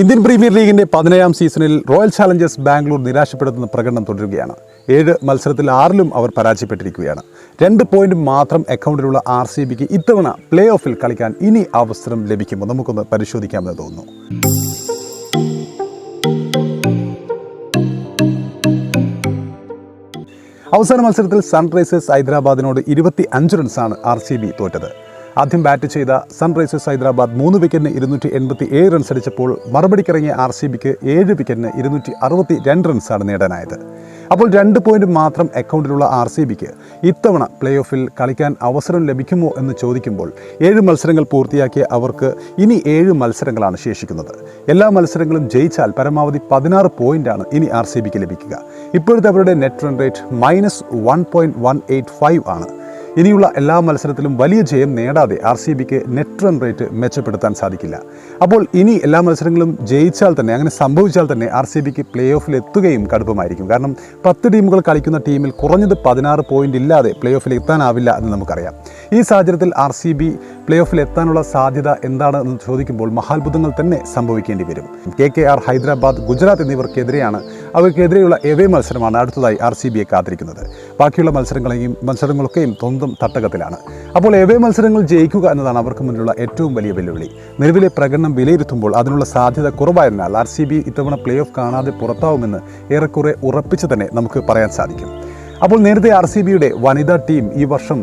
Indian premier ലീഗിന്റെ പതിനേഴാം സീസണിൽ റോയൽ ചാലഞ്ചേഴ്സ് ബാംഗ്ലൂർ നിരാശപ്പെടുത്തുന്ന പ്രകടനം തുടരുകയാണ്. ഏഴ് മത്സരത്തിൽ ആറിലും അവർ പരാജയപ്പെട്ടിരിക്കുകയാണ്. രണ്ട് പോയിന്റ് മാത്രം അക്കൗണ്ടിലുള്ള ആർ സി ബിക്ക് ഇത്തവണ പ്ലേ ഓഫിൽ കളിക്കാൻ ഇനി അവസരം ലഭിക്കുമോ? നമുക്കൊന്ന് പരിശോധിക്കാമെന്ന് തോന്നുന്നു. അവസാന മത്സരത്തിൽ സൺറൈസേഴ്സ് ഹൈദരാബാദിനോട് ഇരുപത്തി അഞ്ച് റൺസാണ് ആർ സി ബി തോറ്റത്. ആദ്യം ബാറ്റ് ചെയ്ത സൺറൈസേഴ്സ് ഹൈദരാബാദ് മൂന്ന് വിക്കറ്റിന് ഇരുന്നൂറ്റി എൺപത്തി ഏഴ് റൺസ് അടിച്ചപ്പോൾ മറുപടിക്കിറങ്ങിയ ആർ സി ബിക്ക് ഏഴ് വിക്കറ്റിന് ഇരുന്നൂറ്റി അറുപത്തി രണ്ട് റൺസാണ് നേടാനായത്. അപ്പോൾ രണ്ട് പോയിന്റ് മാത്രം അക്കൗണ്ടിലുള്ള ആർ സി ബിക്ക് ഇത്തവണ പ്ലേ ഓഫിൽ കളിക്കാൻ അവസരം ലഭിക്കുമോ എന്ന് ചോദിക്കുമ്പോൾ ഏഴ് മത്സരങ്ങൾ പൂർത്തിയാക്കിയ അവർക്ക് ഇനി ഏഴ് മത്സരങ്ങളാണ് ശേഷിക്കുന്നത്. എല്ലാ മത്സരങ്ങളും ജയിച്ചാൽ പരമാവധി പതിനാറ് പോയിന്റാണ് ഇനി ആർ സി ബിക്ക് ലഭിക്കുക. ഇപ്പോഴത്തെ അവരുടെ net run rate minus one point one eight five ആണ്. ഇനിയുള്ള എല്ലാ മത്സരത്തിലും വലിയ ജയം നേടാതെ ആർ സി ബിക്ക് നെറ്റ് റൺ റേറ്റ് മെച്ചപ്പെടുത്താൻ സാധിക്കില്ല. അപ്പോൾ ഇനി എല്ലാ മത്സരങ്ങളും ജയിച്ചാൽ തന്നെ അങ്ങനെ സംഭവിച്ചാൽ തന്നെ ആർ സി ബിക്ക് പ്ലേ ഓഫിൽ എത്തുകയും കടുപ്പമായിരിക്കും. കാരണം പത്ത് ടീമുകൾ കളിക്കുന്ന ടീമിൽ കുറഞ്ഞത് പതിനാറ് പോയിന്റ് ഇല്ലാതെ പ്ലേ ഓഫിൽ എത്താനാവില്ല എന്ന് നമുക്കറിയാം. ഈ സാഹചര്യത്തിൽ ആർ സി ബി പ്ലേ ഓഫിൽ എത്താനുള്ള സാധ്യത എന്താണെന്ന് ചോദിക്കുമ്പോൾ മഹാത്ഭുതങ്ങൾ തന്നെ സംഭവിക്കേണ്ടി വരും. K K R Hyderabad Gujarat എന്നിവർക്കെതിരെയാണ്. അവർക്കെതിരെയുള്ള എവേ മത്സരമാണ് അടുത്തതായി ആർ സി ബിയെ കാത്തിരിക്കുന്നത്. ബാക്കിയുള്ള മത്സരങ്ങളെയും മത്സരങ്ങളൊക്കെയും സ്വന്തം തട്ടകത്തിലാണ്. അപ്പോൾ എവേ മത്സരങ്ങൾ ജയിക്കുക എന്നതാണ് അവർക്ക് മുന്നിലുള്ള ഏറ്റവും വലിയ വെല്ലുവിളി. നിലവിലെ പ്രകടനം വിലയിരുത്തുമ്പോൾ അതിനുള്ള സാധ്യത കുറവായതിനാൽ ആർ സി ബി ഇത്തവണ പ്ലേ ഓഫ് കാണാതെ പുറത്താവുമെന്ന് ഏറെക്കുറെ ഉറപ്പിച്ച് തന്നെ നമുക്ക് പറയാൻ സാധിക്കും. അപ്പോൾ നേരത്തെ ആർ സി ബിയുടെ വനിതാ ടീം ഈ വർഷം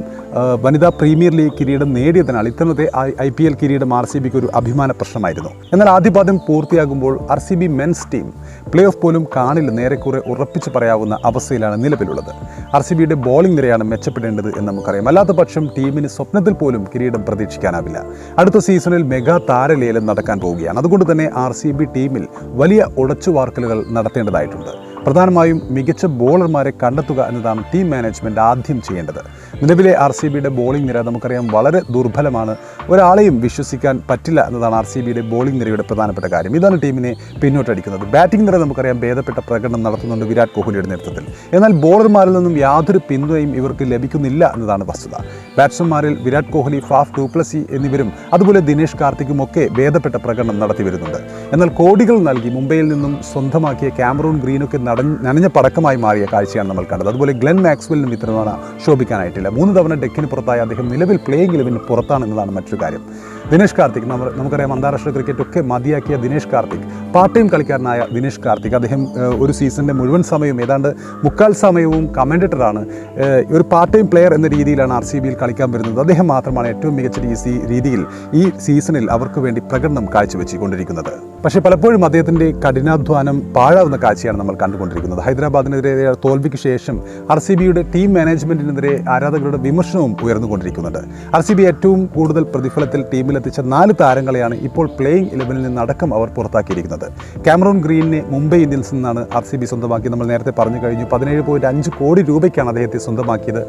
വനിതാ പ്രീമിയർ ലീഗ് കിരീടം നേടിയതിനാൽ ഇത്തവണത്തെ ഐ പി എൽ കിരീടം ആർ സി ബിക്ക് ഒരു അഭിമാന പ്രശ്നമായിരുന്നു. എന്നാൽ ആദ്യപാദം പൂർത്തിയാകുമ്പോൾ R C B men's team play off പോലും കാണില്ല നേരെക്കുറെ ഉറപ്പിച്ച് പറയാവുന്ന അവസ്ഥയിലാണ് നിലവിലുള്ളത്. ആർ സി ബിയുടെ ബോളിംഗ് നിരയാണ് മെച്ചപ്പെടേണ്ടത് എന്ന് നമുക്കറിയാം. അല്ലാത്ത പക്ഷം ടീമിന് സ്വപ്നത്തിൽ പോലും കിരീടം പ്രതീക്ഷിക്കാനാവില്ല. അടുത്ത സീസണിൽ മെഗാ താരലേലം നടക്കാൻ പോവുകയാണ്. അതുകൊണ്ട് തന്നെ ആർ സി ബി ടീമിൽ വലിയ ഉടച്ചുവാർക്കലുകൾ നടത്തേണ്ടതായിട്ടുണ്ട്. പ്രധാനമായും മികച്ച ബോളർമാരെ കണ്ടെത്തുക എന്നതാണ് ടീം മാനേജ്മെന്റ് ആദ്യം ചെയ്യേണ്ടത്. നിലവിലെ ആർ സി ബിയുടെ ബോളിംഗ് നിര നമുക്കറിയാം വളരെ ദുർബലമാണ്. ഒരാളെയും വിശ്വസിക്കാൻ പറ്റില്ല എന്നതാണ് ആർ സി ബിയുടെ ബോളിംഗ് നിരയുടെ പ്രധാനപ്പെട്ട കാര്യം. ഇതാണ് ടീമിനെ പിന്നോട്ടടിക്കുന്നത്. ബാറ്റിംഗ് നിര നമുക്കറിയാം ഭേദപ്പെട്ട പ്രകടനം നടത്തുന്നുണ്ട് വിരാട് കോഹ്ലിയുടെ നേതൃത്വത്തിൽ. എന്നാൽ ബോളർമാരിൽ നിന്നും യാതൊരു പിന്തുണയും ഇവർക്ക് ലഭിക്കുന്നില്ല എന്നതാണ് വസ്തുത. ബാറ്റ്സ്മാൻമാരിൽ Virat Kohli Faf du Plessis എന്നിവരും അതുപോലെ ദിനേഷ് കാർത്തിക്കും ഒക്കെ ഭേദപ്പെട്ട പ്രകടനം നടത്തി വരുന്നുണ്ട്. എന്നാൽ കോടികൾ നൽകി മുംബൈയിൽ നിന്നും സ്വന്തമാക്കിയ ക്യാമറൂൺ ഗ്രീനൊക്കെ നടഞ്ഞ നനഞ്ഞ പടക്കമായി മാറിയ കാഴ്ചയാണ് നമ്മൾ കണ്ടത്. അതുപോലെ ഗ്ലെൻ മാക്സ്വെല്ലിനും ഇത്തരമാണ് ശോഭിക്കാനായിട്ടില്ല. മൂന്ന് തവണ ഡെക്കിന് പുറത്തായി അദ്ദേഹം നിലവിൽ പ്ലേയിങ് ഇലവന് പുറത്താണ് എന്നതാണ് മറ്റൊരു കാര്യം. ദിനേഷ് കാർത്തിക് നമ്മൾ നമുക്കറിയാം അന്താരാഷ്ട്ര ക്രിക്കറ്റ് ഒക്കെ മതിയാക്കിയ ദിനേഷ് കാർത്തിക് പാർട്ട് ടൈം കളിക്കാരനായ ദിനേഷ് കാർത്തിക് അദ്ദേഹം ഒരു സീസണിന്റെ മുഴുവൻ സമയവും ഏതാണ്ട് മുക്കാൽ സമയവും കമൻഡേറ്ററാണ് ഒരു പാർട്ട് ടൈം പ്ലെയർ എന്ന രീതിയിലാണ് ആർ സി ബിയിൽ കളിക്കാൻ വരുന്നത്. അദ്ദേഹം മാത്രമാണ് ഏറ്റവും മികച്ച രീതി രീതിയിൽ ഈ സീസണിൽ അവർക്ക് വേണ്ടി പ്രകടനം കാഴ്ചവെച്ചുകൊണ്ടിരിക്കുന്നത്. പക്ഷേ പലപ്പോഴും അദ്ദേഹത്തിന്റെ കഠിനാധ്വാനം പാഴാവുന്ന കാഴ്ചയാണ് നമ്മൾ കണ്ടുകൊണ്ടിരിക്കുന്നത്. ഹൈദരാബാദിനെതിരെ തോൽവിക്ക് ശേഷം ആർ സി ബിയുടെ ടീം മാനേജ്മെന്റിനെതിരെ ആരാധകരുടെ വിമർശനവും ഉയർന്നുകൊണ്ടിരിക്കുന്നുണ്ട്. ആർ സി ബി ഏറ്റവും കൂടുതൽ പ്രതിഫലത്തിൽ ടീമിലെത്തിച്ച നാല് താരങ്ങളെയാണ് ഇപ്പോൾ പ്ലേയിങ് ഇലവനിൽ നിന്നടക്കം അവർ പുറത്താക്കിയിരിക്കുന്നത്. ക്യാമറോൺ ഗ്രീനിനെ മുംബൈ ഇന്ത്യൻസിൽ നിന്നാണ് ആർ സി ബി സ്വന്തമാക്കി നമ്മൾ നേരത്തെ പറഞ്ഞു കഴിഞ്ഞു പതിനേഴ് പോയിന്റ് അഞ്ച് കോടി രൂപയ്ക്കാണ് അദ്ദേഹത്തെ സ്വന്തമാക്കിയത്.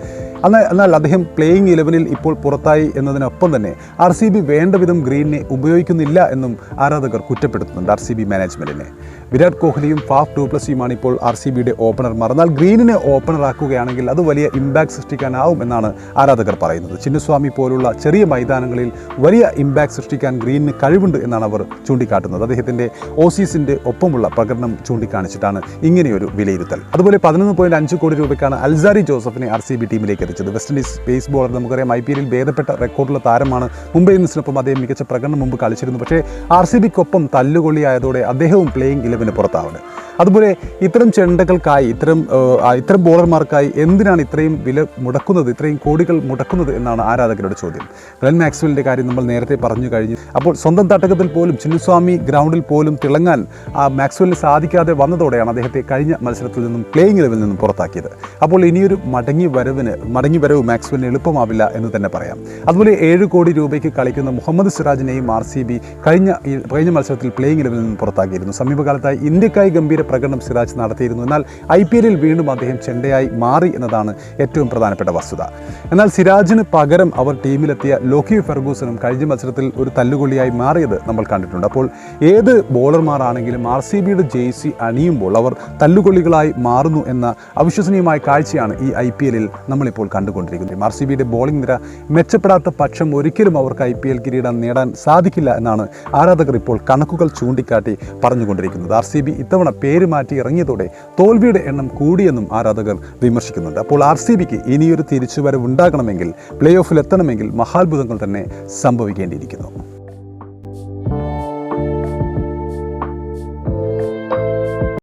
എന്നാൽ എന്നാൽ അദ്ദേഹം പ്ലേയിങ് ഇലവനിൽ ഇപ്പോൾ പുറത്തായി എന്നതിനൊപ്പം തന്നെ ആർ സി ബി വേണ്ട വിധം ഗ്രീനിനെ ഉപയോഗിക്കുന്നില്ല എന്നും ആരാധകർ കുറ്റപ്പെടുത്തുന്നുണ്ട് ആർ സി ബി മാനേജ്മെന്റിനെ വിരാട് കോഹ്ലിയും ഫാഫ് ഡൂപ്ലസിയുമാണ് ഇപ്പോൾ ആർ സി ബിയുടെ ഓപ്പണർമാർ എന്നാൽ ഗ്രീനിനെ ഓപ്പണറാക്കുകയാണെങ്കിൽ അത് വലിയ ഇമ്പാക്ട് സൃഷ്ടിക്കാനാവും എന്നാണ് ആരാധകർ പറയുന്നത്. ചിന്നസ്വാമി പോലുള്ള ചെറിയ മൈതാനങ്ങളിൽ വലിയ ഇമ്പാക്ട് സൃഷ്ടിക്കാൻ ഗ്രീനിന് കഴിവുണ്ട് എന്നാണ് അവർ ചൂണ്ടിക്കാട്ടുന്നത്. അദ്ദേഹത്തിന്റെ ഓസീസിന്റെ ഒപ്പമുള്ള പ്രകടനം ചൂണ്ടിക്കാണിച്ചിട്ടാണ് ഇങ്ങനെയൊരു വിലയിരുത്തൽ. അതുപോലെ പതിനൊന്ന് പോയിന്റ് അഞ്ച് കോടി രൂപയ്ക്കാണ് അൽസാരി ജോസഫിനെ ആർ സി ബി ടീമിലേക്ക് എത്തിച്ചത്. വെസ്റ്റ് ഇൻഡീസ് പേസ് ബോളർ നമുക്കറിയാം ഐ പി എല്ലിൽ ഭേദപ്പെട്ട റെക്കോർഡുള്ള താരമാണ്. മുംബൈ ഇന്ത്യൻസിനൊപ്പം അദ്ദേഹം മികച്ച പ്രകടനം മുമ്പ് കളിച്ചിരുന്നു. പക്ഷേ ആർ സി ബിക്കൊപ്പം തല്ലുകൊള്ളിയായതോടെ അദ്ദേഹവും പ്ലേയിങ് ഇലവന് പുറത്താവുന്നത് അതുപോലെ ഇത്തരം ചെണ്ടകൾക്കായി ഇത്തരം ഇത്തരം ബോളർമാർക്കായി എന്തിനാണ് ഇത്രയും വില മുടക്കുന്നത് ഇത്രയും കോടികൾ മുടക്കുന്നത് എന്നാണ് ആരാധകരുടെ ചോദ്യം. ഗ്ലെൻ മാക്സ്വലിന്റെ കാര്യം നമ്മൾ നേരത്തെ പറഞ്ഞു കഴിഞ്ഞു. അപ്പോൾ സ്വന്തം തട്ടകത്തിൽ പോലും ചിന്നുസ്വാമി ഗ്രൗണ്ടിൽ പോലും തിളങ്ങാൻ ആ മാക്സ്വലിന് സാധിക്കാതെ വന്നതോടെയാണ് അദ്ദേഹത്തെ കഴിഞ്ഞ മത്സരത്തിൽ നിന്നും പ്ലേയിങ് ലെവലിൽ നിന്നും പുറത്താക്കിയത്. അപ്പോൾ ഇനിയൊരു മടങ്ങി വരവിന് മടങ്ങി വരവ് മാക്സ്വലിന് എളുപ്പമാവില്ല എന്ന് തന്നെ പറയാം. അതുപോലെ ഏഴ് കോടി രൂപയ്ക്ക് കളിക്കുന്ന മുഹമ്മദ് സിറാജിനെയും ആർ സി ബി കഴിഞ്ഞ കഴിഞ്ഞ മത്സരത്തിൽ പ്ലേയിങ് ലെവലിൽ നിന്നും പുറത്താക്കിയിരുന്നു. സമീപകാലത്തായി ഇന്ത്യക്കായി ഗംഭീര പ്രകടനം സിറാജ് നടത്തിയിരുന്നു. എന്നാൽ ഐ പി എല്ലിൽ വീണ്ടും അദ്ദേഹം ചെണ്ടയായി മാറി എന്നതാണ് ഏറ്റവും പ്രധാനപ്പെട്ട വസ്തുത. എന്നാൽ സിരാജിന് പകരം അവർ ടീമിലെത്തിയ ലോക്കി ഫെർഗൂസനും കഴിഞ്ഞ മത്സരത്തിൽ ഒരു തല്ലുകൊള്ളിയായി മാറിയത് നമ്മൾ കണ്ടിട്ടുണ്ട്. അപ്പോൾ ഏത് ബോളർമാരാണെങ്കിലും ആർ സി ബിയുടെ ജേഴ്സി അണിയുമ്പോൾ അവർ തല്ലുകൊള്ളികളായി മാറുന്നു എന്ന അവിശ്വസനീയമായ കാഴ്ചയാണ് ഈ ഐ പി എല്ലിൽ നമ്മളിപ്പോൾ കണ്ടുകൊണ്ടിരിക്കുന്നത്. ആർ സി ബിയുടെ ബോളിംഗ് നിര മെച്ചപ്പെടാത്ത പക്ഷം ഒരിക്കലും അവർക്ക് ഐ പി എൽ കിരീടം നേടാൻ സാധിക്കില്ല എന്നാണ് ആരാധകർ ഇപ്പോൾ കണക്കുകൾ ചൂണ്ടിക്കാട്ടി പറഞ്ഞുകൊണ്ടിരിക്കുന്നത്. ആർ സി ബി ഇത്തവണ പേര് മാറ്റി ഇറങ്ങിയതോടെ തോൽവിയുടെ എണ്ണം കൂടിയെന്നും ആരാധകർ വിമർശിക്കുന്നുണ്ട്. അപ്പോൾ ആർ സി ബിക്ക് ഇനിയൊരു തിരിച്ചുവരവ് ഉണ്ടാകണമെങ്കിൽ പ്ലേ ഓഫിൽ എത്തണമെങ്കിൽ മഹാത്ഭുതങ്ങൾ തന്നെ സംഭവിക്കേണ്ടിയിരിക്കുന്നു.